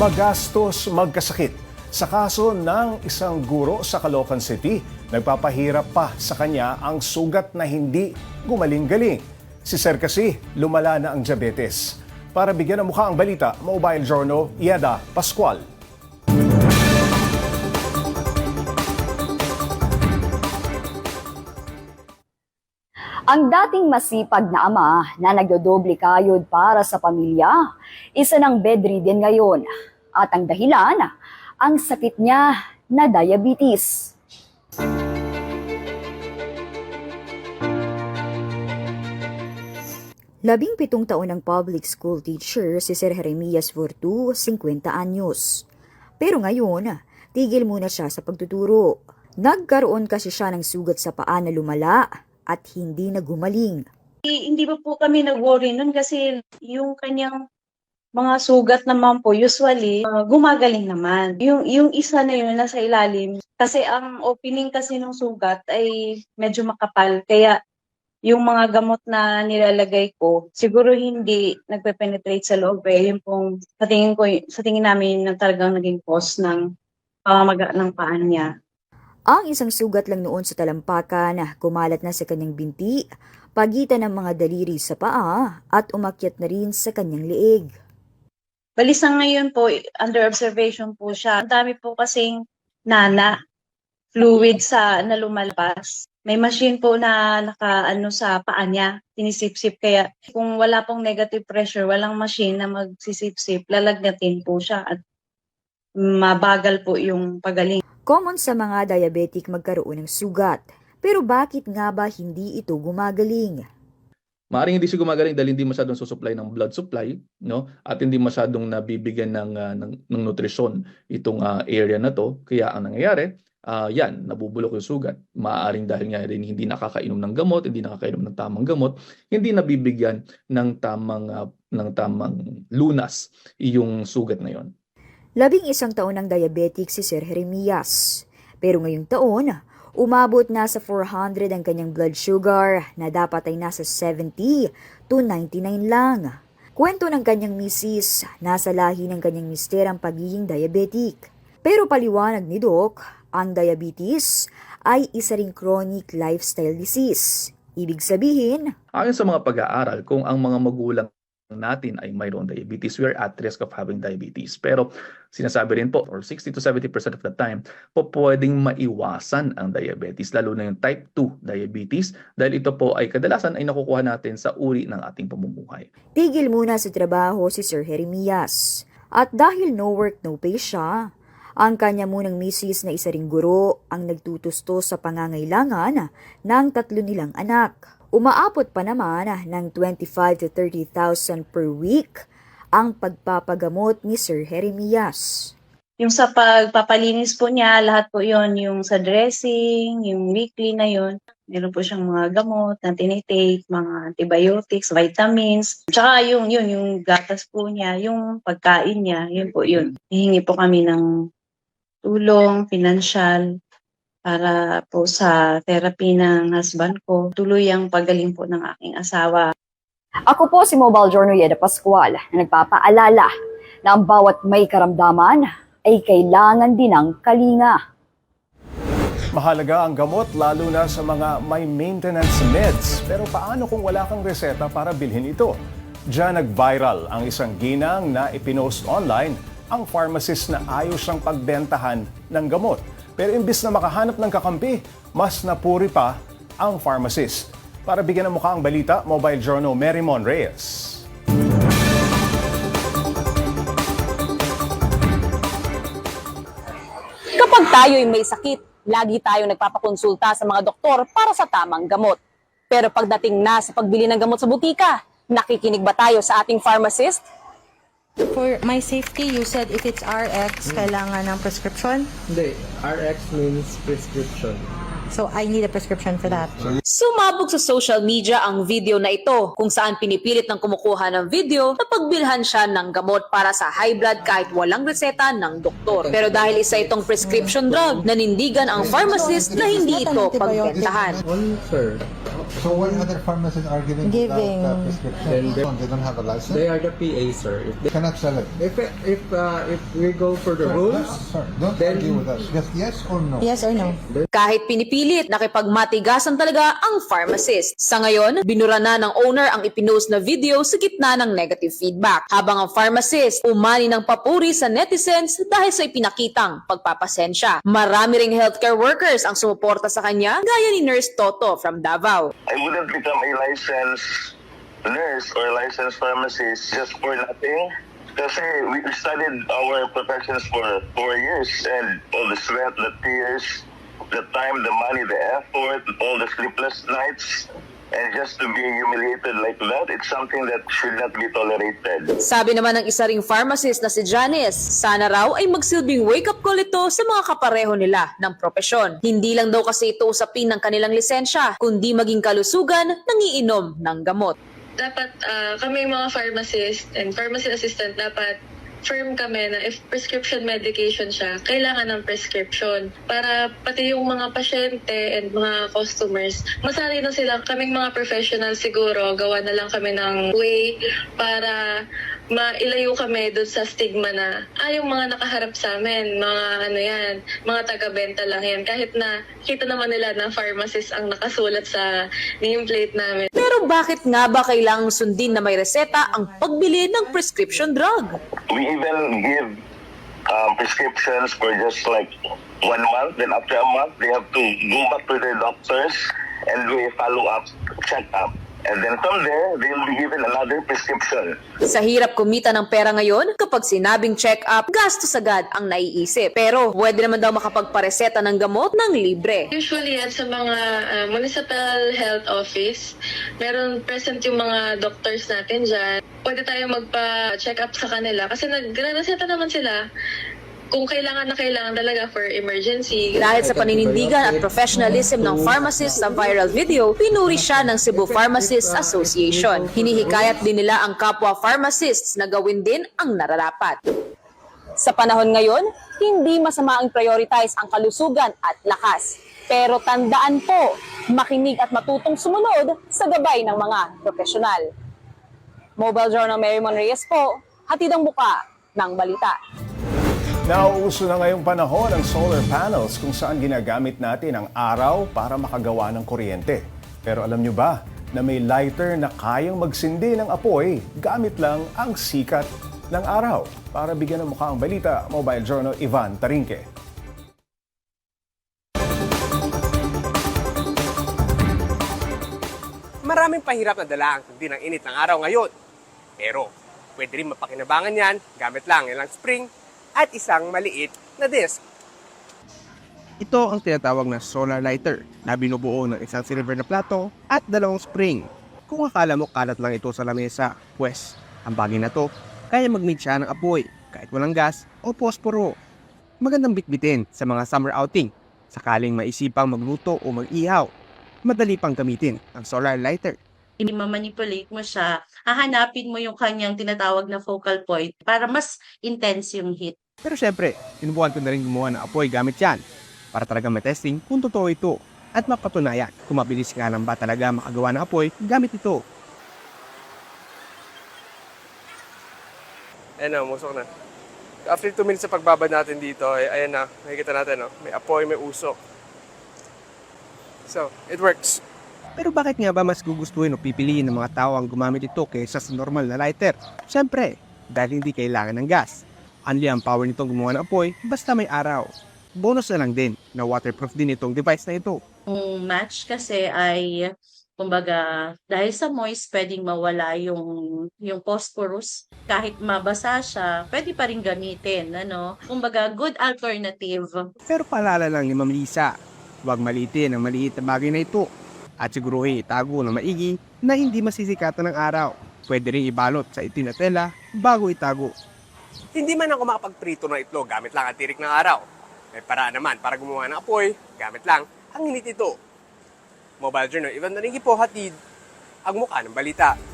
magastos magkasakit. Sa kaso ng isang guro sa Caloocan City, nagpapahirap pa sa kanya ang sugat na hindi gumaling-galing. Si Sir kasi lumala na ang diabetes. Para bigyan ng mukha ang balita, Mobile Journal, Ieda Pascual. Ang dating masipag na ama na nagdodoble kayod para sa pamilya, isa ng bedridden ngayon. At ang dahilan, ang sakit niya na diabetes. Labing pitong taon ng public school teacher si Sir Jeremias Fortu, 50 anyos. Pero ngayon, tigil muna siya sa pagtuturo. Nagkaroon kasi siya ng sugat sa paa na lumala at hindi na gumaling. Hindi pa po kami nag-worry nun kasi yung kanyang mga sugat naman po usually uh, gumagaling naman. Yung yung isa na yun nasa ilalim kasi ang opening kasi ng sugat ay medyo makapal kaya yung mga gamot na nilalagay ko siguro hindi nagpe-penetrate sa loob eh yun pong sa tingin ko sa tingin namin na talagang naging cause ng pamamaga ng paa niya. Ang isang sugat lang noon sa talampakan kumalat na sa kanyang binti, pagitan ng mga daliri sa paa at umakyat na rin sa kanyang leeg. Balisang ngayon po, under observation po siya. Ang dami po kasing nana, fluid sa na lumalabas. May machine po na naka ano sa paa niya, sinisip-sip. Kaya kung wala pong negative pressure, walang machine na magsisip-sip, lalagnatin po siya at mabagal po yung pagaling. Common sa mga diabetic magkaroon ng sugat. Pero bakit nga ba hindi ito gumagaling? Maaring hindi siya gumagaling dahil hindi masyadong susupply ng blood supply, no? At hindi masyadong nabibigyan ng ah, ng, ng nutrisyon itong ah, area na to. Kaya ang nangyayari, ah, yan, nabubulok yung sugat. Maaring dahil nga rin hindi nakakainom ng gamot, hindi nakakainom ng tamang gamot, hindi nabibigyan ng tamang ah, ng tamang lunas yung sugat na yon. Labing isang taon ng diabetic si Sir Jeremias. Pero ngayong taon, umabot na sa 400 ang kanyang blood sugar na dapat ay nasa 70 to 99 lang. Kwento ng kanyang misis, nasa lahi ng kanyang mister ang pagiging diabetic. Pero paliwanag ni Doc, ang diabetes ay isa ring chronic lifestyle disease. Ibig sabihin, Ayon sa mga pag-aaral, kung ang mga magulang natin ay mayroong diabetes, we are at risk of having diabetes. Pero sinasabi rin po, or 60 to 70% of the time, po pwedeng maiwasan ang diabetes, lalo na yung type 2 diabetes, dahil ito po ay kadalasan ay nakukuha natin sa uri ng ating pamumuhay. Tigil muna sa trabaho si Sir Jeremias. At dahil no work no pay siya, ang kanya munang misis na isa ring guro ang nagtutusto sa pangangailangan ng tatlo nilang anak. Umaabot pa naman ng 25 to 30,000 per week ang pagpapagamot ni Sir Jeremias. Yung sa pagpapalinis po niya, lahat po yon yung sa dressing, yung weekly na yon Meron po siyang mga gamot na tinitake, mga antibiotics, vitamins. Tsaka yung, yun, yung gatas po niya, yung pagkain niya, yun po yun. Hihingi po kami ng tulong, financial, para po sa therapy ng husband ko. Tuloy ang pagaling po ng aking asawa. Ako po si Mobile Journal Yeda Pascual na nagpapaalala na ang bawat may karamdaman ay kailangan din ng kalinga. Mahalaga ang gamot lalo na sa mga may maintenance meds. Pero paano kung wala kang reseta para bilhin ito? Diyan nag-viral ang isang ginang na ipinost online ang pharmacist na ayos siyang pagbentahan ng gamot. Pero imbis na makahanap ng kakampi, mas napuri pa ang pharmacist. Para bigyan ng mukha ang balita, Mobile Journal Mary Mon Reyes. Kapag tayo'y may sakit, lagi tayo nagpapakonsulta sa mga doktor para sa tamang gamot. Pero pagdating na sa pagbili ng gamot sa butika, nakikinig ba tayo sa ating pharmacist? For my safety, you said if it's RX, kailangan ng prescription. Hindi, RX means prescription. So I need a prescription for that. Sumabog sa social media ang video na ito kung saan pinipilit ng kumukuha ng video na pagbilhan siya ng gamot para sa high blood kahit walang reseta ng doktor. Pero dahil isa itong prescription drug, nanindigan ang pharmacist na hindi ito pagbentahan. One, sir. So what other pharmacies are giving, Giving. without uh, prescription? Then they, don't have a license. They are the PA, sir. If, They cannot sell it. if, if, uh, if we go for the Sir, rules, Sir, don't then- argue with us. Just yes or no. Yes or no? Kahit pinipilit, nakipagmatigasan talaga ang pharmacist. Sa ngayon, binura na ng owner ang ipinost na video sa gitna ng negative feedback. Habang ang pharmacist umani ng papuri sa netizens dahil sa ipinakitang pagpapasensya. Marami ring healthcare workers ang sumuporta sa kanya, gaya ni Nurse Toto from Davao. I wouldn't become a licensed nurse or licensed pharmacist just for nothing. Kasi we studied our professions for four years and all the sweat, the tears, the time, the money, the effort, all the sleepless nights. And just to be humiliated like that, it's something that should not be tolerated. Sabi naman ng isa ring pharmacist na si Janice, sana raw ay magsilbing wake-up call ito sa mga kapareho nila ng propesyon. Hindi lang daw kasi ito usapin ng kanilang lisensya, kundi maging kalusugan ng iinom ng gamot. dapat ah, kami mga pharmacist and pharmacy assistant dapat firm kami na if prescription medication siya, kailangan ng prescription para pati yung mga pasyente and mga customers, masanay na sila, kaming mga professional siguro, gawa na lang kami ng way para mailayo kami doon sa stigma na, ah, yung mga nakaharap sa amin, mga ano yan, mga taga-benta lang yan. Kahit na kita naman nila na pharmacist ang nakasulat sa nameplate namin. Bakit nga ba kailangang sundin na may reseta ang pagbili ng prescription drug? We even give um, prescriptions for just like one month. Then after a month, they have to go back to their doctors and do a follow-up check-up. And then from there, they will be given another prescription. Sa hirap kumita ng pera ngayon, kapag sinabing check-up, gastos agad ang naiisip. Pero pwede naman daw makapagpareseta ng gamot ng libre. Usually yan sa mga ah, municipal health office, meron present yung mga doctors natin dyan. Pwede tayo magpa-check up sa kanila kasi nagre-reseta naman sila kung kailangan na kailangan talaga for emergency. Dahil sa paninindigan at professionalism ng pharmacist sa viral video, pinuri siya ng Cebu Pharmacists Association. Hinihikayat din nila ang kapwa pharmacists na gawin din ang nararapat. Sa panahon ngayon, hindi masama ang prioritize ang kalusugan at lakas. Pero tandaan po, makinig at matutong sumunod sa gabay ng mga profesional. Mobile Journal Mary Mon Reyes po, hatid ang buka ng balita. Nauuso na ngayong panahon ang solar panels kung saan ginagamit natin ang araw para makagawa ng kuryente. Pero alam nyo ba na may lighter na kayang magsindi ng apoy gamit lang ang sikat ng araw? Para bigyan ng mukha ang balita, Mobile Journal Ivan Tarinque. Maraming pahirap na dala ang tindi ng init ng araw ngayon. Pero, pwede rin mapakinabangan yan gamit lang ilang spring at isang maliit na disc. Ito ang tinatawag na solar lighter na binubuo ng isang silver na plato at dalawang spring. Kung akala mo kalat lang ito sa lamesa, pues, ang bagay na to, kaya mag-meet siya ng apoy kahit walang gas o posporo. Magandang bitbitin sa mga summer outing, sakaling maisipang magluto o mag-ihaw. Madali pang gamitin ang solar lighter. i-manipulate mo siya, hahanapin mo yung kanyang tinatawag na focal point para mas intense yung heat. Pero syempre, sinubukan ko na rin gumawa ng apoy gamit yan para talaga matesting kung totoo ito at mapatunayan kung mabilis ka lang ba talaga makagawa ng apoy gamit ito. Ayan na, musok na. After 2 minutes sa pagbabad natin dito, ay, ayan na, makikita natin, no? may apoy, may usok. So, it works. Pero bakit nga ba mas gugustuhin o pipiliin ng mga tao ang gumamit ito kaysa sa normal na lighter? Siyempre, dahil hindi kailangan ng gas. Anli ang power nitong gumawa ng apoy basta may araw. Bonus na lang din na waterproof din itong device na ito. Yung match kasi ay kumbaga dahil sa moist pwedeng mawala yung yung phosphorus kahit mabasa siya pwede pa rin gamitin ano kumbaga good alternative Pero paalala lang ni Ma'am Lisa, huwag malitin ang maliit na bagay na ito at siguruhin itago ng maigi na hindi masisikatan ng araw. Pwede rin ibalot sa itim na tela bago itago. Hindi man ako makapagprito ng itlog gamit lang ang tirik ng araw. May paraan naman para gumawa ng apoy gamit lang ang init ito. Mobile Journal, Ivan Naringi po hatid ang mukha ng balita.